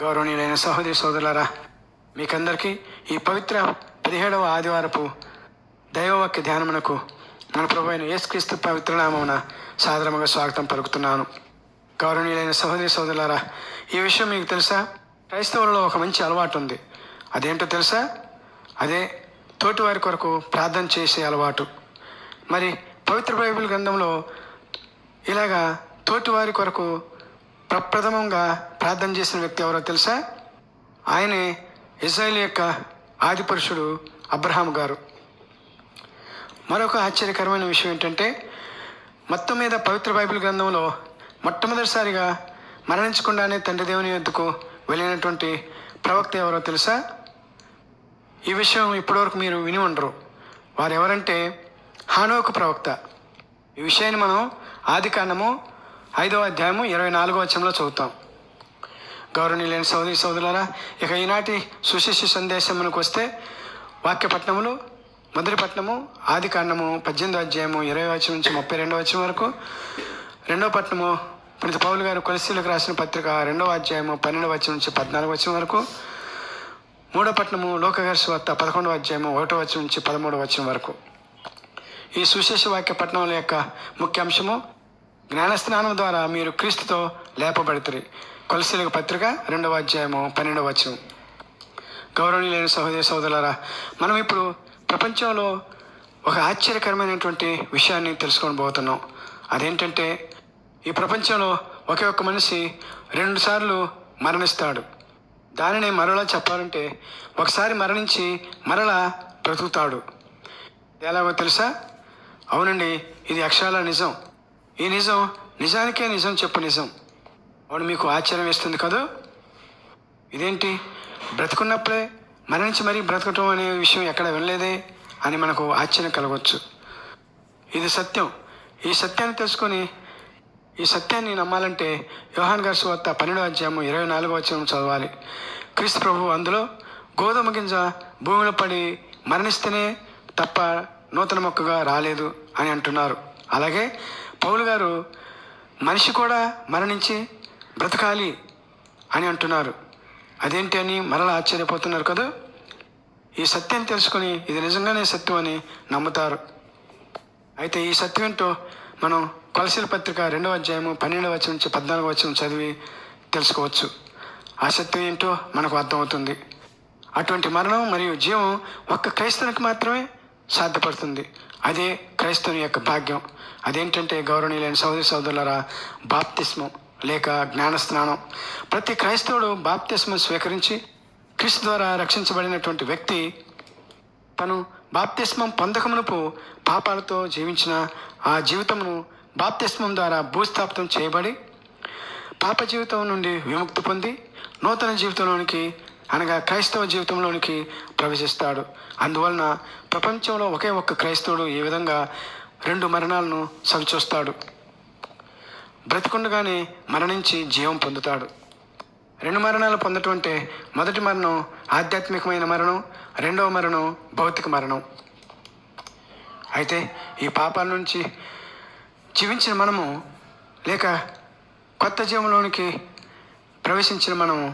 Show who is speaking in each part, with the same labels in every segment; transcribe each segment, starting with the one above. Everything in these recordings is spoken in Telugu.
Speaker 1: గౌరవనీయులైన సహోదరి సోదరులారా మీకందరికీ ఈ పవిత్ర పదిహేడవ ఆదివారపు దైవవాక్య ధ్యానమునకు మన ప్రభు అయిన యేసుక్రీస్తు పవిత్ర నామమున సాధారణంగా స్వాగతం పలుకుతున్నాను. గౌరవనీయులైన సహోదరి సోదరులారా ఈ విషయం మీకు తెలుసా? క్రైస్తవులలో ఒక మంచి అలవాటు ఉంది అదేంటో తెలుసా? అదే తోటివారి కొరకు ప్రార్థన చేసే అలవాటు. మరి పవిత్ర బైబిల్ గ్రంథంలో ఇలాగా తోటివారి కొరకు ప్రప్రథమంగా ప్రార్థన చేసిన వ్యక్తి ఎవరో తెలుసా? ఆయనే ఇజ్రాయిల్ యొక్క ఆదిపురుషుడు అబ్రహాం గారు. మరొక ఆశ్చర్యకరమైన విషయం ఏంటంటే మొత్తం మీద పవిత్ర బైబిల్ గ్రంథంలో మొట్టమొదటిసారిగా మరణించకుండానే తండ్రి దేవుని యొద్దకు వెళ్ళినటువంటి ప్రవక్త ఎవరో తెలుసా? ఈ విషయం ఇప్పటివరకు మీరు విని ఉండరు. వారు ఎవరంటే హానోకు ప్రవక్త. ఈ విషయాన్ని మనం ఆది కాండము ఐదవ అధ్యాయము ఇరవై నాలుగో వచ్చంలో చదువుతాం. గౌరవనీయులైన సోదరి సోదరులారా ఇక ఈనాటి సుశిష్య సందేశం మనకు వస్తే వాక్యపట్నములు మొదటి పట్టణము ఆది కాండము పద్దెనిమిదో అధ్యాయము ఇరవై వచ్చం నుంచి ముప్పై రెండవ వచ్చం వరకు. రెండో పట్నము ప్రతి పౌలు గారు కొలసీలకు రాసిన పత్రిక రెండవ అధ్యాయము పన్నెండవ వచ్చం నుంచి పద్నాలుగు వచ్చం వరకు. మూడో పట్టణము లోకగర్ష వార్త పదకొండవ అధ్యాయము ఒకటో వచ్చం నుంచి పదమూడవ వచ్చం వరకు. ఈ సుశేష వాక్య పట్టణముల యొక్క ముఖ్యాంశము జ్ఞానస్నానం ద్వారా మీరు క్రీస్తుతో లేపబడుతుంది కొలసీలకు పత్రిక రెండవ అధ్యాయము పన్నెండవ వచనం. గౌరవనీయులైన సహోదరి సోదరులారా మనం ఇప్పుడు ప్రపంచంలో ఒక ఆశ్చర్యకరమైనటువంటి విషయాన్ని తెలుసుకొని పోతున్నాం. అదేంటంటే ఈ ప్రపంచంలో ఒకే ఒక్క మనిషి రెండుసార్లు మరణిస్తాడు. దానిని మరలా చెప్పాలంటే ఒకసారి మరణించి మరలా బ్రతుకుతాడు. ఎలాగో తెలుసా? అవునండి ఇది అక్షరాల నిజం. ఈ నిజం నిజానికే నిజం చెప్పు నిజం. అవును మీకు ఆశ్చర్యం వేస్తుంది కదా? ఇదేంటి? బ్రతుకున్నప్పుడే మరణించి మరీ బ్రతకటం అనే విషయం ఎక్కడ వినలేదే అని మనకు ఆశ్చర్యం కలగవచ్చు ఇది సత్యం. ఈ సత్యాన్ని తెలుసుకొని ఈ సత్యాన్ని నమ్మాలంటే యోహాన్ గారి సువార్త పన్నెండవ అధ్యాయము ఇరవై నాలుగో అధ్యాయం చదవాలి. క్రీస్తు ప్రభు అందులో గోధుమ గింజ భూమిలో పడి మరణిస్తేనే తప్ప నూతన మొక్కగా రాలేదు అని అంటున్నారు. అలాగే పౌలు గారు మనిషి కూడా మరణించి బ్రతకాలి అని అంటున్నారు. అదేంటి అని మరలా ఆశ్చర్యపోతున్నారు కదా? ఈ సత్యం తెలుసుకొని ఇది నిజంగానే సత్యం అని నమ్ముతారు. అయితే ఈ సత్యం ఏంటో మనం కొలసీల పత్రిక రెండవ అధ్యాయము పన్నెండవ వచ్చి నుంచి పద్నాలుగు వచ్చి చదివి తెలుసుకోవచ్చు. ఆ సత్యం ఏంటో మనకు అర్థమవుతుంది. అటువంటి మరణం మరియు జీవం ఒక్క క్రైస్తవునికి మాత్రమే సాధ్యపడుతుంది. అదే క్రైస్తవుని యొక్క భాగ్యం. అదేంటంటే గౌరవనీయులైన సోదరి సోదరులరా బాప్తిస్మం లేక జ్ఞానస్నానం. ప్రతి క్రైస్తవుడు బాప్తిస్మం స్వీకరించి క్రీస్తు ద్వారా రక్షించబడినటువంటి వ్యక్తి తను బాప్తిస్మం పొందకమునుపు పాపాలతో జీవించిన ఆ జీవితమును బాప్తిస్మం ద్వారా భూస్థాపితం చేయబడి పాప జీవితం నుండి విముక్తి పొంది నూతన జీవితంలోనికి అనగా క్రైస్తవ జీవితంలోనికి ప్రవేశిస్తాడు. అందువలన ప్రపంచంలో ఒకే ఒక్క క్రైస్తవుడు ఈ విధంగా రెండు మరణాలను సవిచూస్తాడు బ్రతికుండగానే మరణించి జీవం పొందుతాడు. రెండు మరణాలు పొందటం అంటే మొదటి మరణం ఆధ్యాత్మికమైన మరణం రెండవ మరణం భౌతిక మరణం. అయితే ఈ పాపాల నుంచి జీవించిన మనము లేక కొత్త జీవంలోనికి ప్రవేశించిన మనము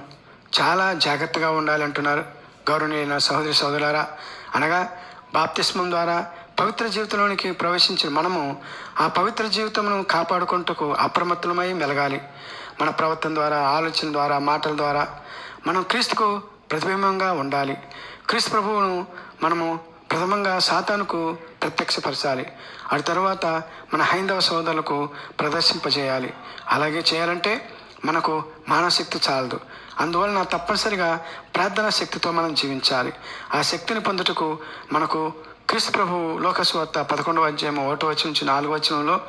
Speaker 1: చాలా జాగ్రత్తగా ఉండాలి అంటున్నారు సహోదరి సహోదరులారా అనగా బాప్తిస్మం ద్వారా పవిత్ర జీవితంలోనికి ప్రవేశించిన మనము ఆ పవిత్ర జీవితమును కాపాడుకుంటకు అప్రమత్తమై మెలగాలి. మన ప్రవర్తన ద్వారా ఆలోచన ద్వారా మాటల ద్వారా మనం క్రీస్తుకు ప్రతిబింబంగా ఉండాలి. క్రీస్తు ప్రభువును మనము ప్రథమంగా సాతానుకు ప్రత్యక్షపరచాలి. ఆ తర్వాత మన హైందవ సోదరులకు ప్రదర్శింపజేయాలి. అలాగే చేయాలంటే మనకు మానశక్తి చాలదు. అందువలన తప్పనిసరిగా ప్రార్థనా శక్తితో మనం జీవించాలి. ఆ శక్తిని పొందుటకు మనకు క్రీస్తు ప్రభు లోకస్వార్త పదకొండవ అధ్యాయము ఒకటో వచ్చి నుంచి నాలుగో వచనంలో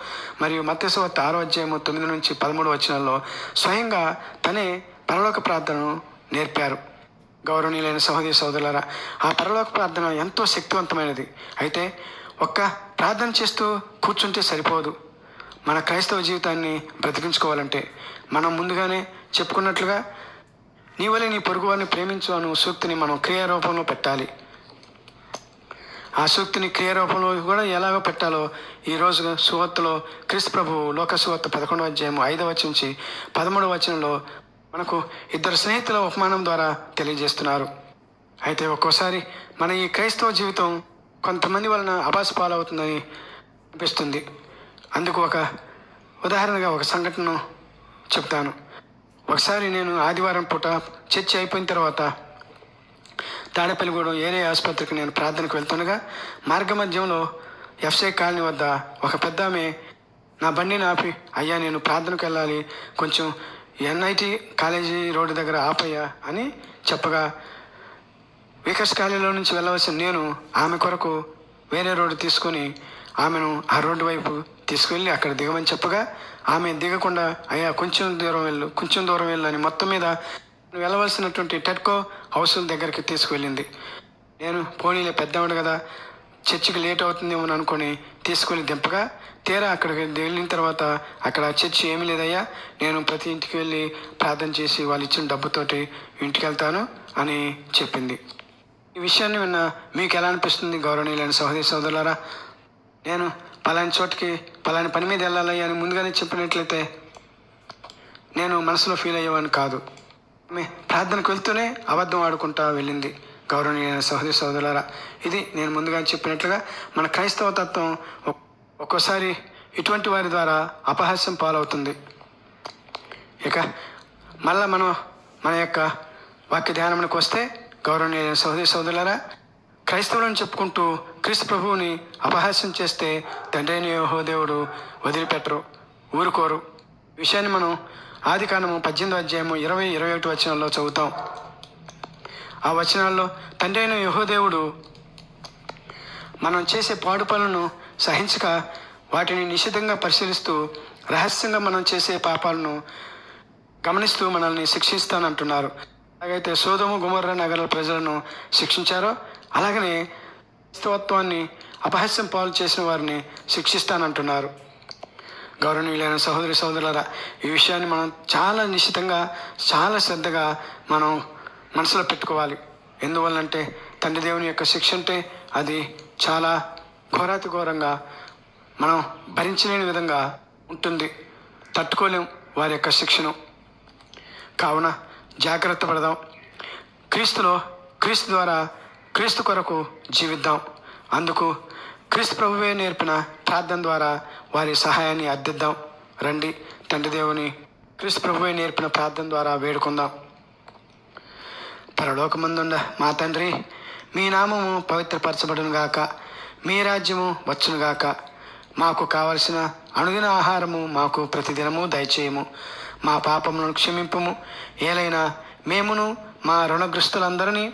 Speaker 1: మరియు మత్స్యవార్త ఆరో అధ్యాయము తొమ్మిది నుంచి పదమూడు వచనంలో స్వయంగా తనే పరలోక ప్రార్థనను నేర్పారు. గౌరవనీయులైన సహోదరి సోదరులారా ఆ పరలోక ప్రార్థన ఎంతో శక్తివంతమైనది. అయితే ఒక్క ప్రార్థన చేస్తూ కూర్చుంటే సరిపోదు. మన క్రైస్తవ జీవితాన్ని బ్రతికించుకోవాలంటే మనం ముందుగానే చెప్పుకున్నట్లుగా నీ వలె నీ పొరుగు వారిని ప్రేమించు అను సూక్తిని మనం క్రియారూపంలో పెట్టాలి. ఆ సూక్తిని క్రియారూపంలో కూడా ఎలాగో పెట్టాలో ఈ రోజు క్రిస్ ప్రభు లోక సువార్త పదకొండవ అధ్యాయం ఐదవ నుంచి పదమూడవ వచనంలో మనకు ఇద్దరు స్నేహితుల ఉపమానం ద్వారా తెలియజేస్తున్నారు. అయితే ఒక్కోసారి మన ఈ క్రైస్తవ జీవితం కొంతమంది వలన అభాస పాలవుతుందని అనిపిస్తుంది. అందుకు ఒక ఉదాహరణగా ఒక సంఘటనను చెప్తాను. ఒకసారి నేను ఆదివారం పూట చర్చి అయిపోయిన తర్వాత తాడేపల్లిగూడెం ఏరియా ఆసుపత్రికి నేను ప్రార్థనకు వెళ్తుండగా మార్గ మధ్యంలో ఎఫ్సే కాలనీ వద్ద ఒక పెద్ద ఆమె నా బండిని ఆపి అయ్యా నేను ప్రార్థనకు వెళ్ళాలి. కొంచెం ఎన్ఐటి కాలేజీ రోడ్డు దగ్గర ఆపయ్యా అని చెప్పగా వికర్స్ కాలనీలో నుంచి వెళ్ళవలసిన నేను ఆమె కొరకు వేరే రోడ్డు తీసుకొని ఆమెను ఆ రోడ్డు వైపు తీసుకువెళ్ళి అక్కడ దిగమని చెప్పగా ఆమె దిగకుండా అయ్యా కొంచెం దూరం వెళ్ళు కొంచెం దూరం వెళ్ళు అని మొత్తం మీద వెళ్ళవలసినటువంటి టెట్కో హౌసుల దగ్గరికి తీసుకువెళ్ళింది. నేను పోనీలే పెద్దవాడు కదా చర్చికి లేట్ అవుతుందేమో అని అనుకొని తీసుకొని దింపగా తీరా అక్కడికి వెళ్ళిన తర్వాత అక్కడ చర్చి ఏమీ లేదయ్యా నేను ప్రతి ఇంటికి వెళ్ళి ప్రార్థన చేసి వాళ్ళు ఇచ్చిన డబ్బుతోటి ఇంటికి వెళ్తాను అని చెప్పింది. ఈ విషయాన్ని విన్న మీకు ఎలా అనిపిస్తుంది గౌరవనీయులైన సహోదరి సోదరులారా? నేను పలాని చోటికి పలాని పని మీద వెళ్ళాలి అని ముందుగానే చెప్పినట్లయితే నేను మనసులో ఫీల్ అయ్యేవాడిని కాదు. ప్రార్థనకు వెళ్తూనే అబద్ధం ఆడుకుంటా వెళ్ళింది. గౌరవనీయ సహోదరి సోదరులారా ఇది నేను ముందుగా చెప్పినట్లుగా మన క్రైస్తవ తత్వం ఒక్కోసారి ఇటువంటి వారి ద్వారా అపహాస్యం పాలవుతుంది. ఇక మళ్ళా మనం మన యొక్క వాక్య ధ్యానంకి వస్తే గౌరవనీయ సహోదరి సోదరులారా క్రైస్తవులను చెప్పుకుంటూ క్రీస్తు ప్రభువుని అపహాస్యం చేస్తే తండ్రైన యహోదేవుడు వదిలిపెట్టరు ఊరుకోరు. విషయాన్ని మనం ఆది కాండము పద్దెనిమిది అధ్యాయము ఇరవై ఇరవై ఒకటి వచనాల్లో చదువుతాం. ఆ వచనాల్లో తండ్రి అయిన మనం చేసే పాడు పనులను సహించక వాటిని నిశితంగా పరిశీలిస్తూ రహస్యంగా మనం చేసే పాపాలను గమనిస్తూ మనల్ని శిక్షిస్తానంటున్నారు. అలాగైతే సోదము గుమర్ర నగర ప్రజలను శిక్షించారో అలాగనే క్రైస్తవత్వాన్ని అపహాస్యం పాలు చేసిన వారిని శిక్షిస్తానంటున్నారు. గౌరవనీయులైన సహోదరి సహోదరులారా ఈ విషయాన్ని మనం చాలా నిశ్చితంగా చాలా శ్రద్ధగా మనం మనసులో పెట్టుకోవాలి. ఎందువల్లంటే తండ్రి దేవుని యొక్క శిక్ష అంటే అది చాలా ఘోరాతి ఘోరంగా మనం భరించలేని విధంగా ఉంటుంది. తట్టుకోలేం వారి యొక్క శిక్షను. కావున జాగ్రత్త పడదాం. క్రీస్తులో క్రీస్తు ద్వారా క్రీస్తు కొరకు జీవిద్దాం. అందుకు క్రీస్తు ప్రభువే నేర్పిన ప్రార్థన ద్వారా వారి సహాయాన్ని అర్థిద్దాం. రండి తండ్రి దేవుని క్రీస్తు ప్రభువే నేర్పిన ప్రార్థన ద్వారా వేడుకుందాం. పరలోకమందుండ మా తండ్రి మీ నామము పవిత్రపరచబడును గాక మీ రాజ్యము వచ్చును గాక మాకు కావలసిన అనుదిన ఆహారము మాకు ప్రతిదినము దయచేయము. మా పాపములను క్షమింపుము. ఏలైనా మేమును మా రుణగ్రస్తులందరినీ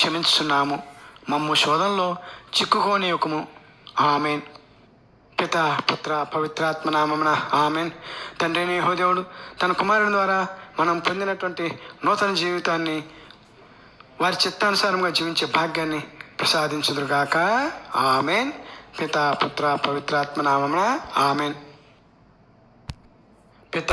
Speaker 1: క్షమించున్నాము మమ్ము శోధంలో చిక్కుకోనివ్వకము ఆమెన్. పిత పుత్ర పవిత్రాత్మ నామమున ఆమెన్. తండ్రి యెహోవాదేవుడు తన కుమారుని ద్వారా మనం పొందినటువంటి నూతన జీవితాన్ని వారి చిత్తానుసారంగా జీవించే భాగ్యాన్ని ప్రసాదించుదురుగాక. ఆమెన్. పిత పుత్ర పవిత్రాత్మ నామమున ఆమెన్. పిత.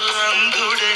Speaker 2: വന്നുടൻ